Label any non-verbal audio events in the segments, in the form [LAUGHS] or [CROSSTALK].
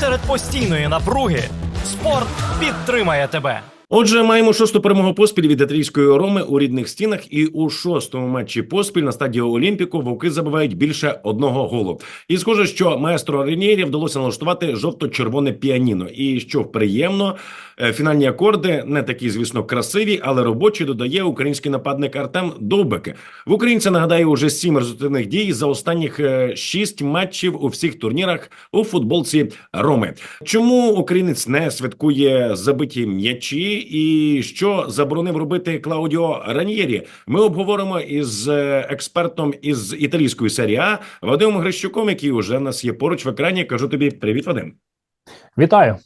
серед постійної напруги спорт підтримає тебе. Отже, маємо шосту перемогу поспіль від Атрійської Роми у рідних стінах, і у шостому матчі поспіль на стадії Олімпіку вовки забивають більше одного голу. І схоже, що маестро Ренєрі вдалося налаштувати жовто-червоне піаніно. І що приємно, фінальні акорди не такі, звісно, красиві, але робочі додає український нападник Артем Довбек. В українця нагадаю уже сім результативних дій за останніх е, шість матчів у всіх турнірах у футболці Роми. Чому українець не святкує забиті м'ячі? І що заборонив робити Клаудіо Раньєрі? Ми обговоримо із е, експертом із італійської серії А Вадимом Грищуком, який уже в нас є поруч в екрані. Кажу тобі привіт, Вадим. Вітаю.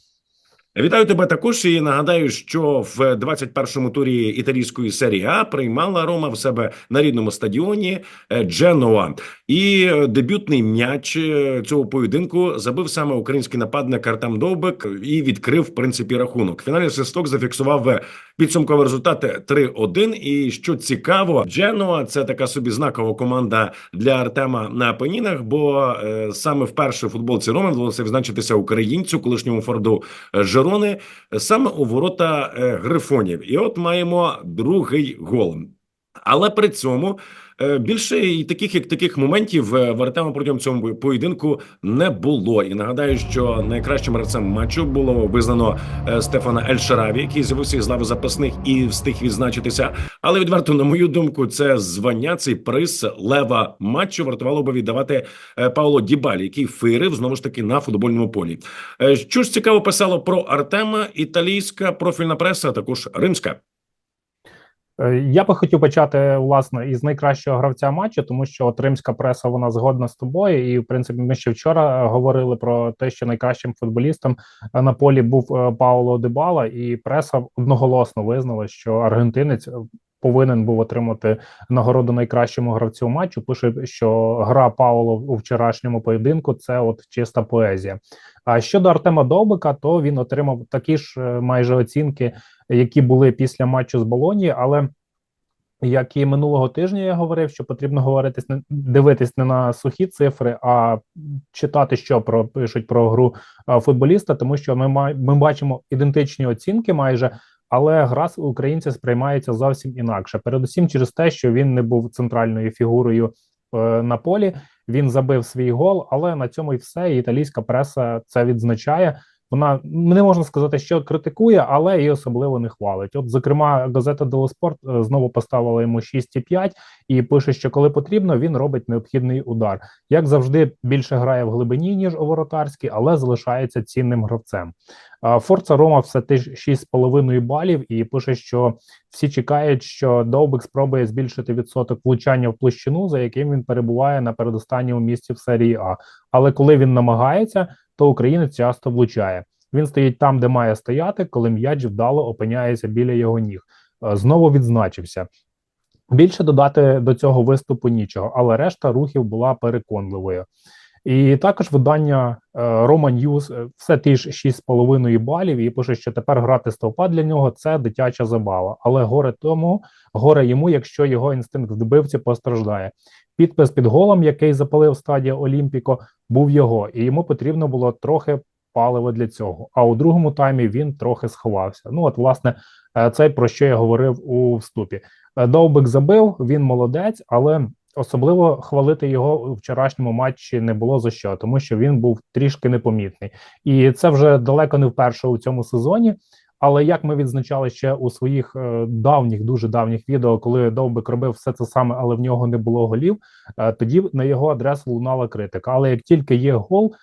Вітаю тебе також і нагадаю, що в 21-му турі італійської серії А приймала Рома в себе на рідному стадіоні е, Дженуа. І е, дебютний м'яч е, цього поєдинку забив саме український нападник Артем Довбек і відкрив в принципі рахунок. Фінальний свисток зафіксував е, підсумковий результат 3-1. І що цікаво, Дженуа це така собі знакова команда для Артема на Пенінах, бо саме вперше футболці Роми вдалося відзначитися українцю, колишньому форду Жерони, саме у ворота грифонів. І от маємо другий гол. Але при цьому більше і таких як таких моментів е, в Артема протягом цього поєдинку не було. І нагадаю, що найкращим гравцем матчу було визнано е, Стефана Ельшараві, який з'явився із лави запасних і встиг відзначитися. Але відверто, на мою думку, це звання, цей приз лева матчу вартувало би віддавати е, Пауло Дібалі, який фирив знову ж таки на футбольному полі. Е, Що ж цікаво писало про Артема, італійська профільна преса, також римська. Е, Я би хотів почати власне із найкращого гравця матчу, тому що от римська преса вона згодна з тобою. І в принципі, ми ще вчора е, говорили про те, що найкращим футболістом е, на полі був Пауло Дебала, і преса одноголосно визнала, що аргентинець. Повинен був отримати нагороду найкращому гравцю матчу. Пише, що гра Пауло у вчорашньому поєдинку це от чиста поезія. А щодо Артема Довбика, то він отримав такі ж майже оцінки, які були після матчу з Болоні, але як і минулого тижня я говорив, що потрібно говорити не дивитись не на сухі цифри, а читати, що про пишуть про гру футболіста, тому що ми май, ми бачимо ідентичні оцінки майже. Але гра українця сприймається зовсім інакше. Передусім, через те, що він не був центральною фігурою е, на полі. Він забив свій гол, але на цьому і все. Італійська преса це відзначає. Вона не можна сказати, що критикує, але і особливо не хвалить. От, зокрема, газета Дело Спорт е, знову поставила йому 6,5 і пише, що коли потрібно, він робить необхідний удар. Як завжди, більше грає в глибині ніж у воротарській, але залишається цінним гравцем. Форца Рома все теж 6,5 балів, і пише, що всі чекають, що Довбик спробує збільшити відсоток влучання в площину, за яким він перебуває на передостанньому місці в серії А. Але коли він намагається, то українець часто влучає. Він стоїть там, де має стояти, коли м'яч вдало опиняється біля його ніг. Е, Знову відзначився. Більше додати до цього виступу нічого, але решта рухів була переконливою. І також видання е, Roma News е, все ті ж 6,5 балів, і пише, що тепер грати стовпа для нього це дитяча забава. Але горе тому, горе йому, якщо його інстинкт вбивці постраждає. Підпис під голом, який запалив стадія Олімпіко, був його, і йому потрібно було трохи палива для цього. А у другому таймі він трохи сховався. Ну, от, власне, е, це про що я говорив у вступі. Довбик забив, він молодець, але особливо хвалити його у вчорашньому матчі не було за що, тому що він був трішки непомітний. І це вже далеко не вперше у цьому сезоні. Але як ми відзначали ще у своїх е, давніх, дуже давніх відео, коли Довбик робив все це саме, але в нього не було голів, е, тоді на його адресу лунала критика. Але як тільки є гол,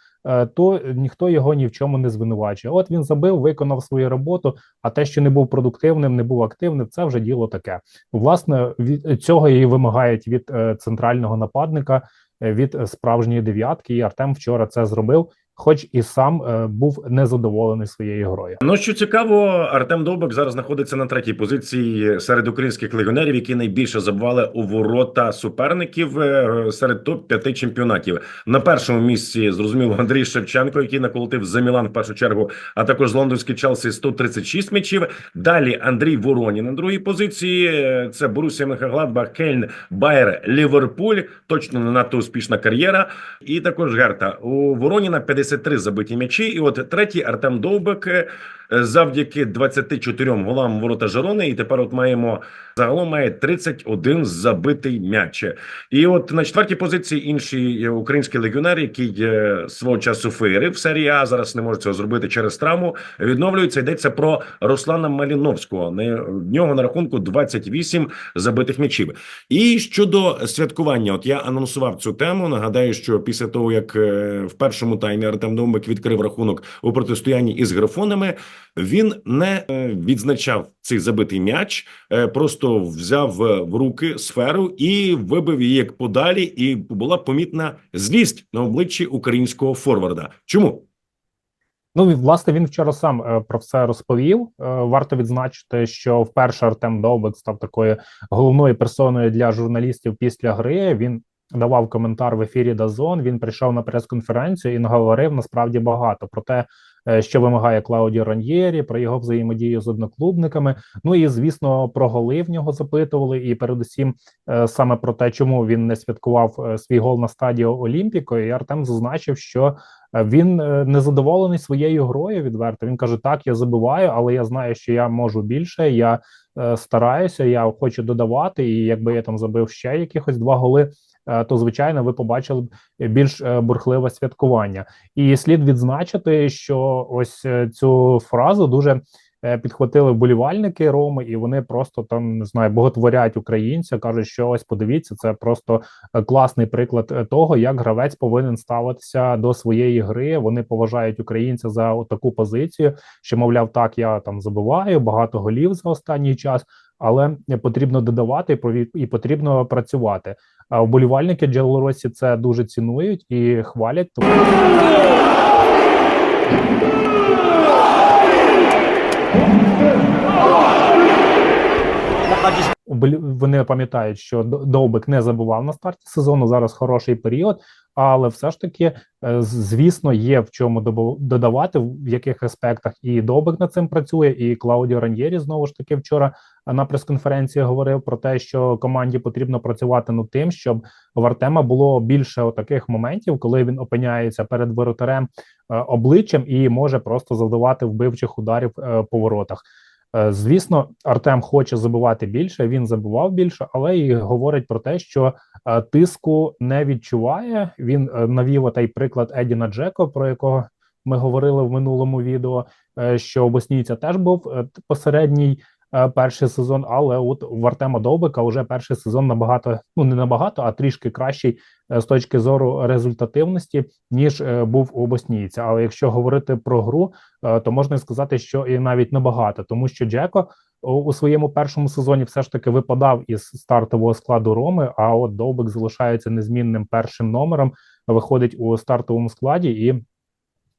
то ніхто його ні в чому не звинувачує. От він забив, виконав свою роботу. А те, що не був продуктивним, не був активним, це вже діло таке. Власне, від цього і вимагають від е, центрального нападника, е, від е, справжньої дев'ятки. І Артем вчора це зробив, хоч і сам е, був незадоволений своєю грою. Ну що цікаво, Артем Довбик зараз знаходиться на третій позиції серед українських легіонерів, які найбільше забивали у ворота суперників е, серед топ 5 чемпіонатів. На першому місці зрозуміло Андрій Шевченко, який наколотив за Мілан в першу чергу, а також лондонський Челсі 136 м'ячів. Далі Андрій Воронін на другій позиції. Е, Це Борусія Мехагладбах, Кельн, Байер, Ліверпуль. Точно не надто успішна кар'єра. І також Герта у Вороніна 50 33 забиті м'ячі. І от третій Артем Довбек е, завдяки 24 голам ворота Жерони. І тепер от маємо загалом має 31 забитий м'яч. І от на четвертій позиції інший е, український легіонер, який е, свого часу феєрив в серії А, зараз не може цього зробити через травму. Відновлюється. Йдеться про Руслана Маліновського. В нього на рахунку 28 забитих м'ячів. І щодо святкування, от я анонсував цю тему. Нагадаю, що після того як е, в першому таймі Артем Довбик відкрив рахунок у протистоянні із графонами, він не е, відзначав цей забитий м'яч, е, просто взяв е, в руки сферу і вибив її як подалі, і була помітна злість на обличчі українського форварда. Чому? Ну, власне, він вчора сам про все розповів. Варто відзначити, що вперше Артем Довбик став такою головною персоною для журналістів після гри. Він давав коментар в ефірі Дазон. Він прийшов на прес-конференцію і наговорив насправді багато про те, що вимагає Клаудіо Раньєрі, про його взаємодію з одноклубниками. Ну і звісно, про голи в нього запитували, і передусім е, саме про те, чому він не святкував е, свій гол на стадіо Олімпіко. І Артем зазначив, що Е, Він е, незадоволений своєю грою відверто. Він каже: Так, я забиваю, але я знаю, що я можу більше. Я е, стараюся, я хочу додавати. І якби я там забив ще якихось два голи, е, то звичайно ви побачили б більш е, бурхливе святкування. І слід відзначити, що ось е, цю фразу дуже. е, Підхватили вболівальники Роми, і вони просто там не знаю, боготворять українця. кажуть, що ось подивіться, це просто е, класний приклад е, того, як гравець повинен ставитися до своєї гри. Вони поважають українця за таку позицію, що мовляв, так я там забиваю багато голів за останній час, але потрібно додавати і потрібно працювати. А вболівальники Джелоросі це дуже цінують і хвалять. Тому вони пам'ятають, що Довбик не забував на старті сезону. Зараз хороший період, але все ж таки, е, звісно, є в чому додавати, в яких аспектах і Довбик над цим працює, і Клаудіо Раньєрі знову ж таки вчора на прес-конференції говорив про те, що команді потрібно працювати над тим, щоб в Артема було більше таких моментів, коли він опиняється перед воротарем е, обличчям і може просто завдавати вбивчих ударів е, по воротах. Е, Звісно, Артем хоче забивати більше. Він забував більше, але і говорить про те, що е, тиску не відчуває. Він е, навів той приклад Едіна Джеко, про якого ми говорили в минулому відео. Що у боснійця теж був посередній перший сезон, але от в Артема Довбика вже перший сезон набагато, ну не набагато, а трішки кращий е, з точки зору результативності, ніж е, був у боснійця. Але якщо говорити про гру, е, то можна сказати, що і навіть набагато, тому що Джеко у своєму першому сезоні все ж таки випадав із стартового складу Роми. А от Довбик залишається незмінним першим номером, виходить у стартовому складі і.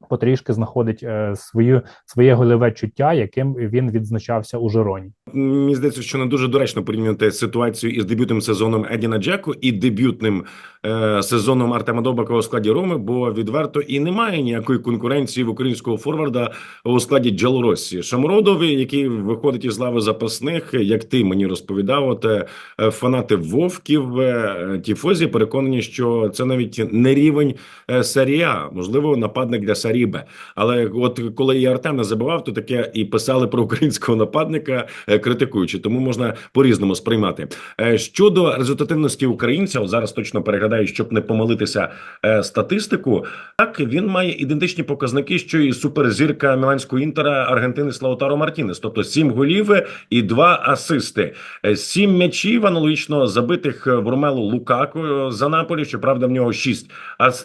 Потрішки знаходить е, свою своє гольове чуття, яким він відзначався у Жироні. Мені здається, що не дуже доречно порівнювати ситуацію із дебютним сезоном Едіна Джеку і дебютним е, сезоном Артема Довбака у складі Роми, бо відверто і немає ніякої конкуренції в українського форварда у складі Джалоросі. Шамородові, який виходить із лави запасних, як ти мені розповідав, от е, фанати Вовків е, Тіфозі переконані, що це навіть не рівень серії можливо, нападник для серії Б. Але от коли і Артем не забивав, то таке і писали про українського нападника, е, критикуючи, тому можна по-різному сприймати. Е, Щодо результативності українця, от зараз точно переглядаю, щоб не помилитися е, статистику. Так він має ідентичні показники, що і суперзірка Міланського інтера Аргентини Слаутаро Мартінес, тобто сім голів і два асисти, сім м'ячів аналогічно забитих в Ромелу Лукаку е, за Наполі. Щоправда, в нього шість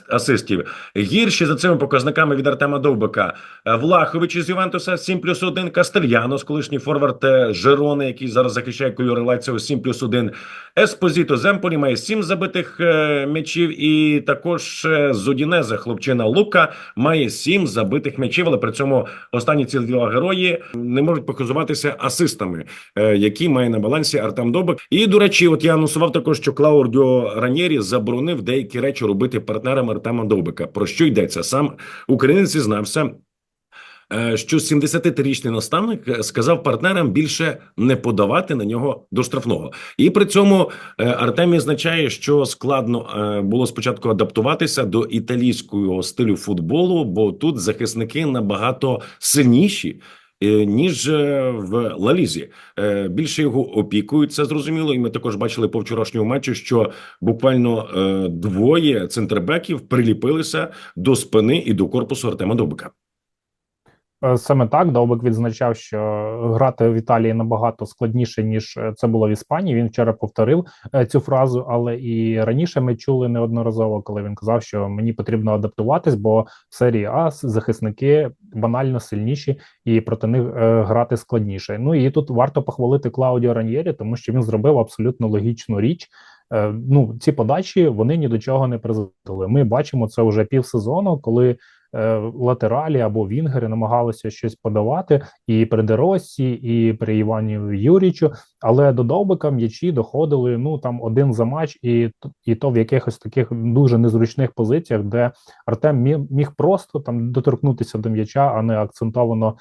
асистів. Гірші за цими показниками від Артема Довбика. Е, Влахович із Ювентуса 7 плюс 1, Кастельянос, колишній форвард е, Жерони, який зараз захищає кольори Лаціо 7 плюс 1. Еспозіто Земполі має 7 забитих е, м'ячів, і також з Удінезе хлопчина Лука має 7 забитих м'ячів, але при цьому останні ці два герої не можуть показуватися асистами, які має на балансі Артем Довбик. І, до речі, от я анонсував також, що Клаудіо Ранєрі заборонив деякі речі робити партнерам Артема Довбика. Про що йдеться? Сам українець зізнався, е, що 73-річний наставник сказав партнерам більше не подавати на нього до штрафного. І при цьому е, Артем означає, що складно е, було спочатку адаптуватися до італійського стилю футболу, бо тут захисники набагато сильніші. Е, Ніж е, в Лалізі Е, більше його опікують, це зрозуміло. І ми також бачили по вчорашньому матчу, що буквально двоє центрбеків приліпилися до спини і до корпусу Артема Довбика. Е, Саме так Довбик відзначав, що грати в Італії набагато складніше ніж е, це було в Іспанії. Він вчора повторив е, цю фразу, але і раніше ми чули неодноразово, коли він казав, що мені потрібно адаптуватись, бо в серії А захисники банально сильніші і проти них грати складніше. Ну і тут варто похвалити Клаудіо Раньєрі, тому що він зробив абсолютно логічну річ. Ну, ці подачі вони ні до чого не призвели. Ми бачимо це вже півсезону, коли латералі або вінгери намагалися щось подавати і при Деросі, і при Івані Юрічу, але до Довбика м'ячі доходили ну там один за матч, і, і то в якихось таких дуже незручних позиціях, де Артем міг, просто там доторкнутися до м'яча, а не акцентовано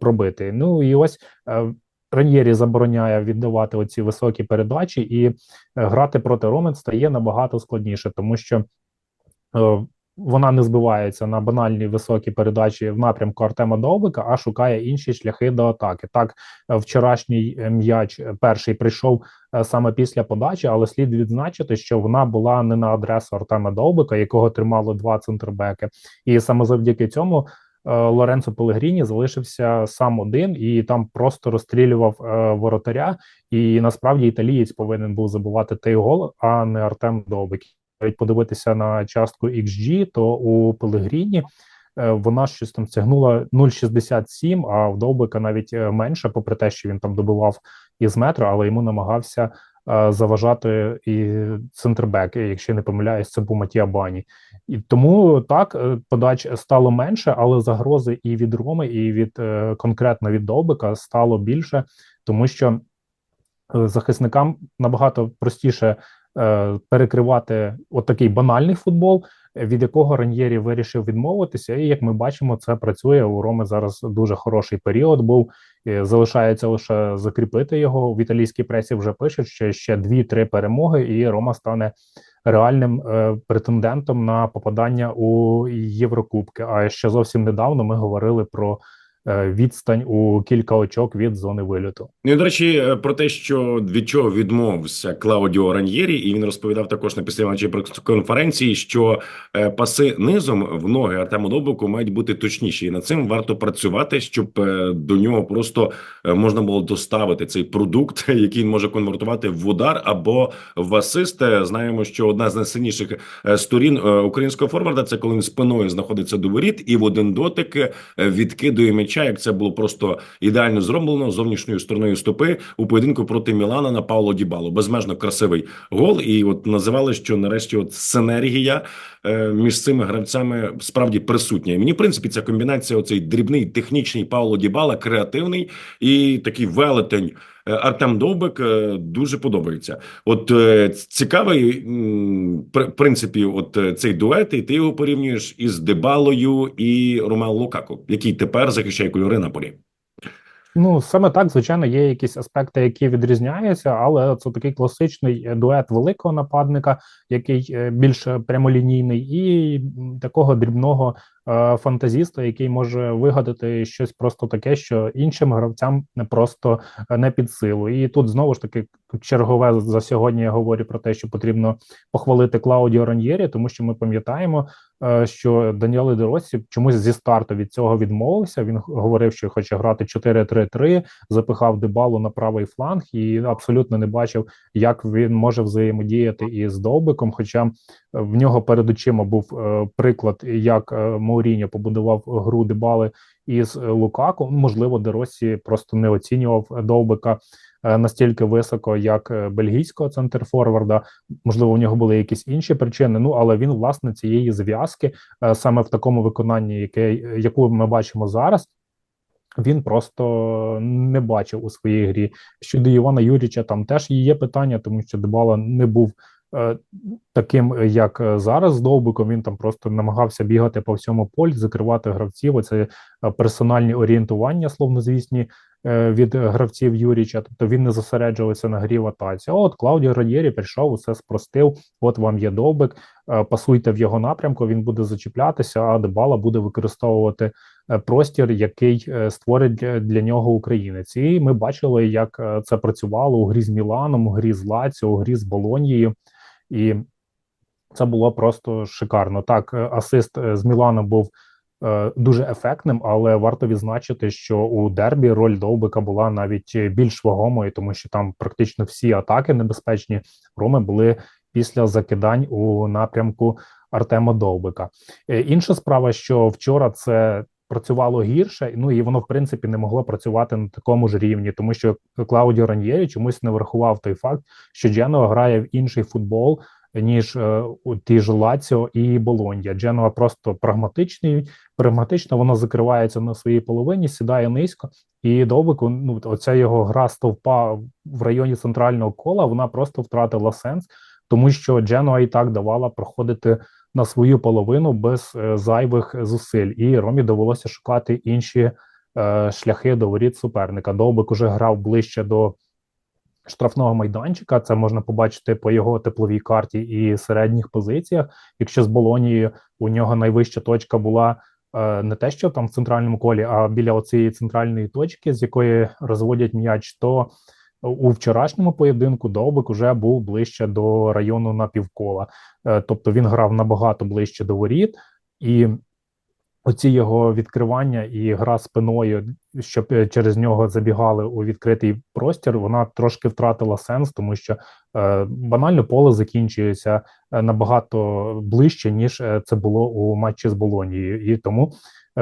пробити. Ну і ось. е, Раньєрі забороняє віддавати оці високі передачі, і е, грати проти Ромен стає набагато складніше, тому що е, вона не збивається на банальні високі передачі в напрямку Артема Довбика, а шукає інші шляхи до атаки. Так, е, вчорашній е, м'яч е, перший прийшов саме після подачі, але слід відзначити, що вона була не на адресу Артема Довбика, якого тримало два центрбеки, і саме завдяки цьому. Лоренцо Пелегріні залишився сам один і там просто розстрілював е, воротаря. І насправді італієць повинен був забувати той гол, а не Артем Довбик. Навіть подивитися на частку XG, то у Пелегріні вона щось там стягнула 0,67, а в Довбика навіть е, менше, попри те, що він там добивав із метра, але йому намагався е, заважати і центрбек, якщо не помиляюсь, це був Матія Бані. І тому так е, подач стало менше, але загрози і від Роми, і від конкретно від Довбика стало більше, тому що захисникам набагато простіше е, перекривати от банальний футбол, від якого Раньєрі вирішив відмовитися. І як ми бачимо, це працює у Роми зараз дуже хороший період. Був Е, залишається лише закріпити його в італійській пресі. Вже пишуть, що ще 2-3 перемоги, і Рома стане реальним е, претендентом на попадання у Єврокубки. А ще зовсім недавно ми говорили про відстань у кілька очок від зони вильоту. Ну, і, до речі, е, про те, що від чого відмовився Клаудіо Раньєрі, і він розповідав також на післяматчій конференції, що е, паси низом в ноги Артему Довбику мають бути точніші, і над цим варто працювати, щоб е, до нього просто е, можна було доставити цей продукт, [LAUGHS] який він може конвертувати в удар або в асист. Е, Знаємо, що одна з найсильніших е, сторін е, українського форварда це коли він спиною знаходиться до воріт і в один дотик е, відкидує м'яча, як це було просто ідеально зроблено зовнішньою стороною стопи у поєдинку проти Мілана на Пауло Дібало. Безмежно красивий гол. І от називали, що нарешті от синергія е, між цими гравцями справді присутня. І мені, в принципі, ця комбінація, оцей дрібний технічний Пауло Дібала, креативний і такий велетень. Е, Артем Довбик е, дуже подобається. От е, цікавий в принципі, от цей дует, і ти його порівнюєш із Дебалою і Ромео Лукаку, який тепер захищає кольори Наполі. Ну саме так, звичайно, є якісь аспекти, які відрізняються, але це такий класичний дует великого нападника, який більш прямолінійний, і такого дрібного фантазіста, який може вигадати щось просто таке, що іншим гравцям не просто е, не під силу. І тут знову ж таки чергове за сьогодні я говорю про те, що потрібно похвалити Клаудіо Раньєрі, тому що ми пам'ятаємо, е, що Даніеле Деросі чомусь зі старту від цього відмовився. Він говорив, що хоче грати 4-3-3, запихав Дебалу на правий фланг і абсолютно не бачив, як він може взаємодіяти із Довбиком. Хоча в нього перед очима був е, приклад, як е, Мауріньо побудував гру Дебали із е, Лукаку. Можливо, Деросі просто не оцінював Довбика е, настільки високо, як е, бельгійського центрфорварда. Можливо, у нього були якісь інші причини. Ну але він власне цієї зв'язки саме в такому виконанні, яке яку ми бачимо зараз. Він просто не бачив у своїй грі. Щодо Івана Юріча, там теж є питання, тому що Дебала не був таким, е, як е, зараз з Довбиком, він там просто намагався бігати по всьому полі, закривати гравців. Оце е, персональні орієнтування, словнозвісні е, від е, гравців Юріча. Тобто він не зосереджувався на грі в атаці. От Клаудіо Раньєрі прийшов, усе спростив. От вам є Довбик, е, пасуйте в його напрямку. Він буде зачіплятися, а Дебала буде використовувати е, простір, який е, створить для, нього українець. І ми бачили, як е, це працювало у грі з Міланом, у грі з Лаціо, у грі з Болонією. І це було просто шикарно. Так, е, асист е, з Міланом був е, дуже ефектним, але варто відзначити, що у дербі роль Довбика була навіть більш вагомою, тому що там практично всі атаки небезпечні Роми були після закидань у напрямку Артема Довбика. Інша справа, що вчора це працювало гірше, ну і воно в принципі не могло працювати на такому ж рівні, тому що Клаудіо Раньєрі чомусь не врахував той факт, що Дженова грає в інший футбол. Ніж е, ті ж Лаціо і Болонья. Дженова просто прагматичний, прагматично вона закривається на своїй половині, сідає низько, і Довбику, ну оця його гра стовпа в районі центрального кола, вона просто втратила сенс, тому що Дженуа і так давала проходити на свою половину без е, зайвих зусиль, і Ромі довелося шукати інші е, шляхи до воріт суперника. Довбик уже грав ближче до штрафного майданчика. Це можна побачити по його тепловій карті і середніх позиціях. Якщо з Болонією у нього найвища точка була е, не те, що там в центральному колі, а біля оцієї центральної точки, з якої розводять м'яч, то у вчорашньому поєдинку Довбик уже був ближче до району напівкола. Е, тобто він грав набагато ближче до воріт, і оці його відкривання і гра спиною, щоб е, через нього забігали у відкритий простір, вона трошки втратила сенс, тому що е, банально поле закінчується набагато ближче, ніж це було у матчі з Болонією. І тому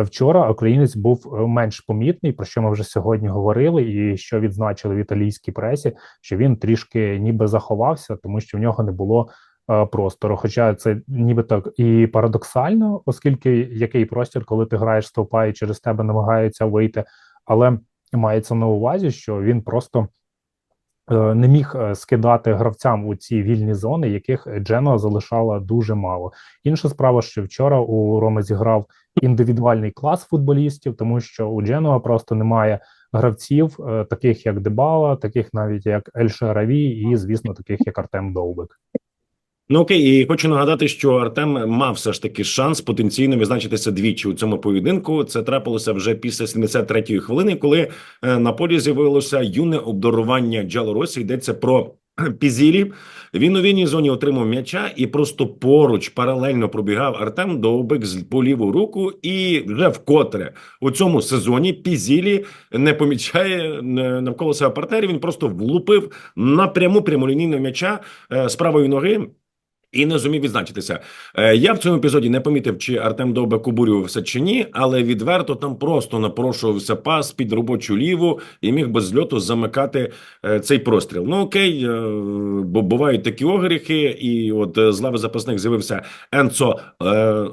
вчора українець був е, менш помітний, про що ми вже сьогодні говорили, і що відзначили в італійській пресі, що він трішки ніби заховався, тому що в нього не було е, простору. Хоча це нібито і парадоксально, оскільки який простір, коли ти граєш стовпа і через тебе намагаються вийти, але мається на увазі, що він просто е, не міг е, скидати гравцям у ці вільні зони, яких Дженуа залишала дуже мало. Інша справа, що вчора у Роми зіграв індивідуальний клас футболістів, тому що у Дженуа просто немає гравців, е, таких як Дебала, таких навіть як Ель Шараві, і звісно, таких як Артем Довбик. Ну окей, і хочу нагадати, що Артем мав все ж таки шанс потенційно відзначитися двічі у цьому поєдинку. Це трапилося вже після 73-ї хвилини, коли е, на полі з'явилося юне обдарування Джалоросі. Йдеться про Пізілі. Він у вільній зоні отримав м'яча і просто поруч паралельно пробігав Артем Довбик з по ліву руку. І вже вкотре у цьому сезоні Пізілі не помічає е, навколо себе партнерів. Він просто влупив напряму прямолінійного м'яча е, з правої ноги. І не зумів відзначитися. Е, Я в цьому епізоді не помітив, чи Артем Довбе кубурювався чи ні, але відверто там просто напрошувався пас під робочу ліву і міг без зльоту замикати е, цей простріл. Ну окей, е, бо бувають такі огріхи, і от з лави запасних з'явився Енцо,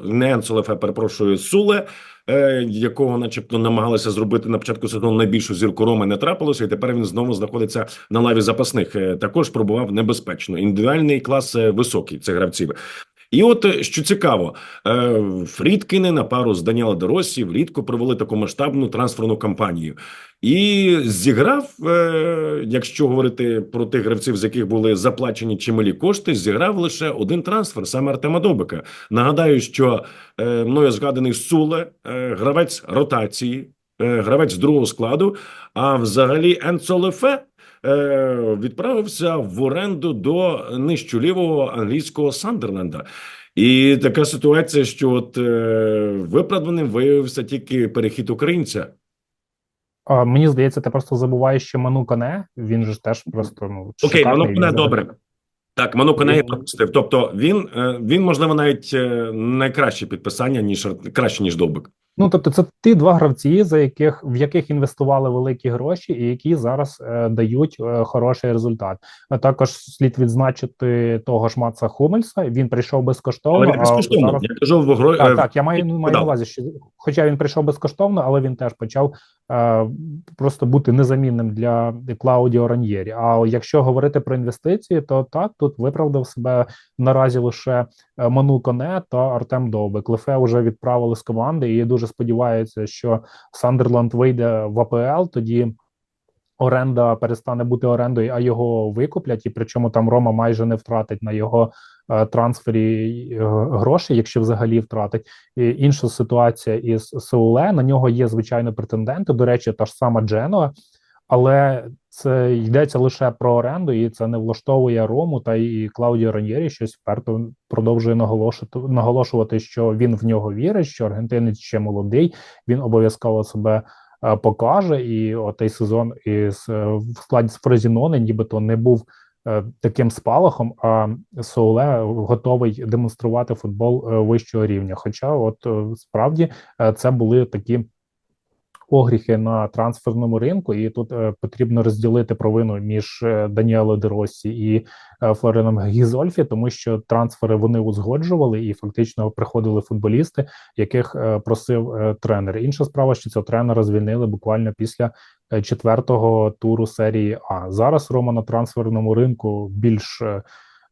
не Енцо Лефе, перепрошую, Суле. Е, Якого, начебто, намагалися зробити на початку сезону найбільшу зірку Роми не трапилося, і тепер він знову знаходиться на лаві запасних. Е, Також пробував небезпечно. Індивідуальний клас е, високий цих гравців. І от е, що цікаво, е, Фрідкіни на пару з Даніела Доросі влітку провели таку масштабну трансферну кампанію. І зіграв, е, якщо говорити про тих гравців, з яких були заплачені чималі кошти, зіграв лише один трансфер, саме Артема Добика. Нагадаю, що мною згаданий Суле, гравець ротації, гравець другого складу, а взагалі Енцо Лефе відправився в оренду до нижчолівого англійського Сандерленда. І така ситуація, що от е, виправданим виявився тільки перехід українця. А, мені здається, ти просто забуваєш, що Ману Кане, він же теж просто ну Окей, Ману Коне добре. Так, Ману Коне я пропустив. Тобто він, е, він можливо, навіть е, найкраще підписання, ніж краще, ніж Довбик. Ну тобто, це ті два гравці, за яких в яких інвестували великі гроші, і які зараз е, дають е, хороший результат. А також слід відзначити того ж Маца Хумельса. Він прийшов безкоштовно. Але а безкоштовно. зараз Я кажу в гро... так, е, так. Я маю ну, маю на увазі, що хоча він прийшов безкоштовно, але він теж почав просто бути незамінним для Клаудіо Раньєрі. А якщо говорити про інвестиції, то так тут виправдав себе наразі лише е, Ману Коне та Артем Довбик. Лефе вже відправили з команди, і дуже сподіваються, що Сандерланд вийде в АПЛ. Тоді оренда перестане бути орендою, а його викуплять. І причому там Рома майже не втратить на його е, трансфері е, грошей, якщо взагалі втратить. І інша ситуація із Сеуле. На нього є звичайно претенденти. До речі, та ж сама Дженуа. Але це йдеться лише про оренду, і це не влаштовує Рому та і Клаудіо Раньєрі щось вперто продовжує наголошувати, наголошувати, що він в нього вірить, що аргентинець ще молодий, він обов'язково себе е, покаже. І отей сезон із е, в складі з Фрозінони, нібито не був е, таким спалахом. А Соуле готовий демонструвати футбол е, вищого рівня. Хоча, от е, справді, е, це були такі огріхи на трансферному ринку, і тут е, потрібно розділити провину між е, Даніело Деросі і е, Флореном Гізольфі, тому що трансфери вони узгоджували і фактично приходили футболісти, яких просив тренер. Інша справа, що цього тренера звільнили буквально після четвертого туру серії А. Зараз Рома на трансферному ринку більш е,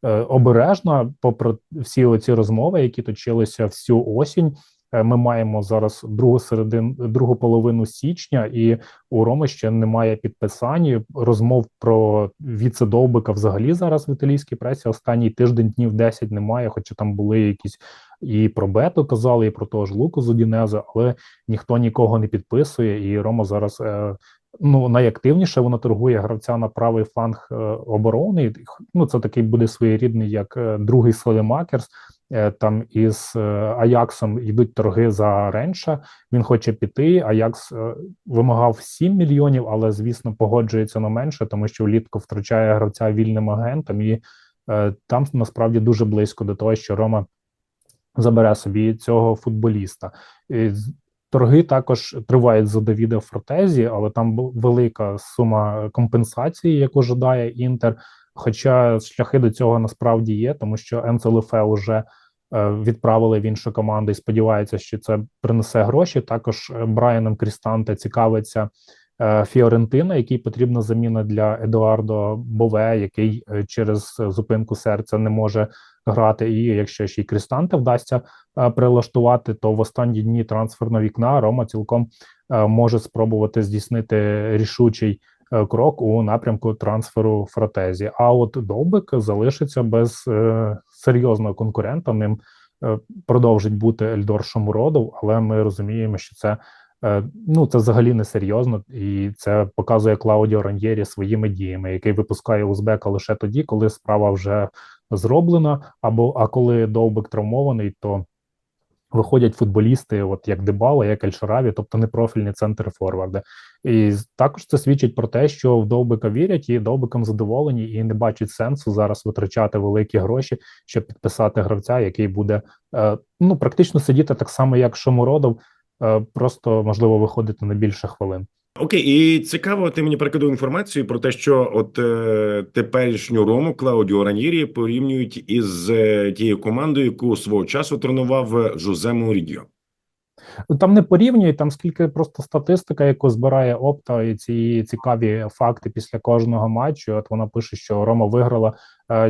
обережна, попри всі оці розмови, які точилися всю осінь. Е, Ми маємо зараз другу середин, другу половину січня, і у Роми ще немає підписань. Розмов про віце-довбика взагалі зараз в італійській пресі останній тиждень днів 10 немає, хоча там були якісь і про Бету казали, і про того ж Луку Зудінеза, але ніхто нікого не підписує. І Рома зараз е, ну найактивніше вона торгує гравця на правий фланг е, оборони. Ну це такий буде своєрідний, як е, другий Слелемакерс. Е, Там із е, Аяксом йдуть торги за Ренша. Він хоче піти. Аякс е, вимагав 7 мільйонів, але звісно погоджується на менше, тому що влітку втрачає гравця вільним агентом, і там насправді дуже близько до того, що Рома забере собі цього футболіста. Торги також тривають за Давіда Фортезі, але там велика сума компенсації, яку жадає Інтер. Хоча шляхи до цього насправді є, тому що Лефе вже е, відправили в іншу команду і сподівається, що це принесе гроші. Також е, Брайаном Крістанте цікавиться е, Фіорентина, який потрібна заміна для Едуардо Бове, який через зупинку серця не може грати. І якщо ще й Крістанте вдасться прилаштувати, то в останні дні трансферного вікна Рома цілком може спробувати здійснити рішучий крок у напрямку трансферу Фратезі. А от Довбик залишиться без е, серйозного конкурента. Ним е, продовжить бути Ельдор Шомуродов, але ми розуміємо, що це. е, Ну, це взагалі не серйозно, і це показує Клаудіо Раньєрі своїми діями, який випускає Узбека лише тоді, коли справа вже зроблена, або а коли довбик травмований, то виходять футболісти, от як Дебала, як Ельшараві, тобто непрофільні центри форварди. І також це свідчить про те, що в довбика вірять і довбиком задоволені, і не бачать сенсу зараз витрачати великі гроші, щоб підписати гравця, який буде е, ну практично сидіти так само, як Шомуродов, е, просто можливо виходити на більше хвилин. Окей, і цікаво, ти мені перекидав інформацію про те, що от е, теперішню Рому Клаудіо Раньєрі порівнюють із е, тією командою, яку свого часу тренував е, Жозе Мурідьо. Там не порівнюють, там скільки просто статистика, яку збирає Опта, і ці цікаві факти після кожного матчу. От вона пише, що Рома виграла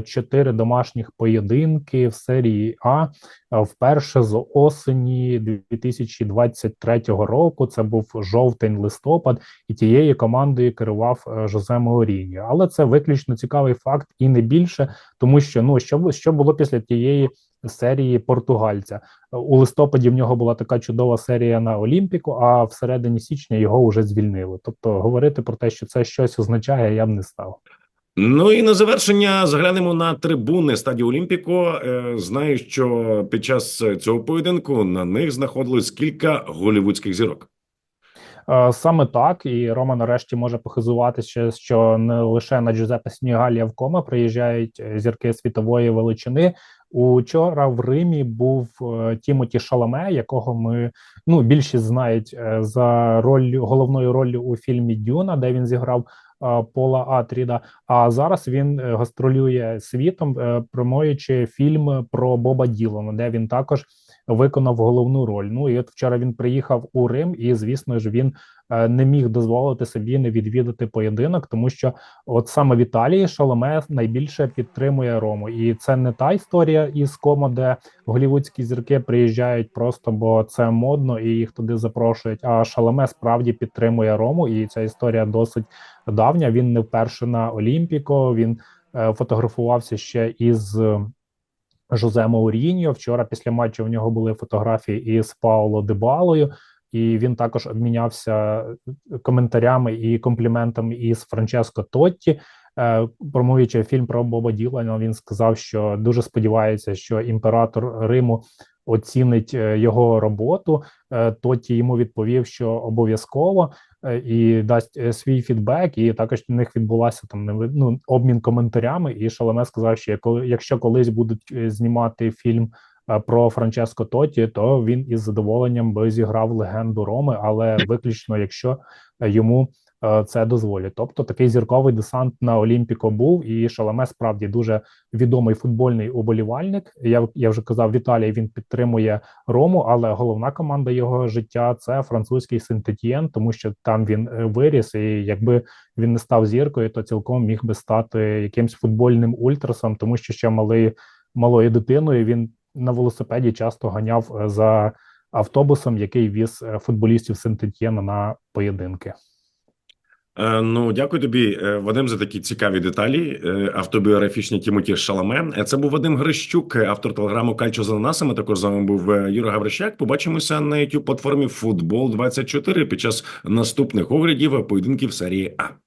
чотири домашніх поєдинки в серії А е, вперше з осені 2023 року. Це був жовтень-листопад, і тією командою керував е, Жозе Мауріньо. Але це виключно цікавий факт і не більше, тому що ну що, що було після тієї серії португальця. У листопаді в нього була така чудова серія на Олімпіку, а всередині січня його вже звільнили. Тобто говорити про те, що це щось означає, я б не став. Ну і на завершення заглянемо на трибуни стадії Олімпіко. Е, Знаю, що під час цього поєдинку на них знаходилось кілька голівудських зірок. Е, Саме так, і Рома нарешті може похизуватися, що не лише на Снігалія в кома приїжджають е, зірки світової величини. Учора в Римі був Тімоті Шаламе, якого ми ну більшість знають за роль головною роллю у фільмі Дюна, де він зіграв Пола Атріда. А зараз він е, гастролює світом, е, промоючи фільм про Боба Ділана, де він також виконав головну роль. Ну і от вчора він приїхав у Рим, і звісно ж він е, не міг дозволити собі не відвідати поєдинок, тому що от саме в Італії Шаломе найбільше підтримує Рому, і це не та історія із Комо, де голівудські зірки приїжджають просто, бо це модно і їх туди запрошують. А Шаломе справді підтримує Рому, і ця історія досить давня. Він не вперше на Олімпіко. Він е, фотографувався ще із. Е, Жозе Мауріньо. Вчора після матчу в нього були фотографії із Пауло Дебалою, і він також обмінявся коментарями і компліментами із Франческо Тотті. Е, Промовуючи фільм про Боба Ділана, він сказав, що дуже сподівається, що імператор Риму оцінить е, його роботу. Е, Тотті йому відповів, що обов'язково е, і дасть е, свій фідбек. І також у них відбулася там ну, обмін коментарями. І шалеме сказав, що якщо колись будуть е, знімати фільм е, про Франческо Тоті, то він із задоволенням би зіграв легенду Роми, але виключно якщо е, йому е, це дозволять. Тобто такий зірковий десант на Олімпіко був, і Шаламе справді дуже відомий футбольний уболівальник. Я я вже казав, в Італії він підтримує Рому, але головна команда його життя це французький Сентетієн, тому що там він е, виріс, і якби він не став зіркою, то цілком міг би стати якимсь футбольним ультрасом, тому що ще малий малою дитиною він на велосипеді часто ганяв е, за автобусом, який віз е, футболістів Сентетієна на поєдинки. Е, Ну, дякую тобі, е, Вадим, за такі цікаві деталі. е, Автобіографічні Тімоті Шаламе. Це був Вадим Грищук, автор телеграму Кальчо за ананасами. Також з вами був Юра Гаврищак. Побачимося на youtube платформі Футбол 24 під час наступних оглядів поєдинків серії А.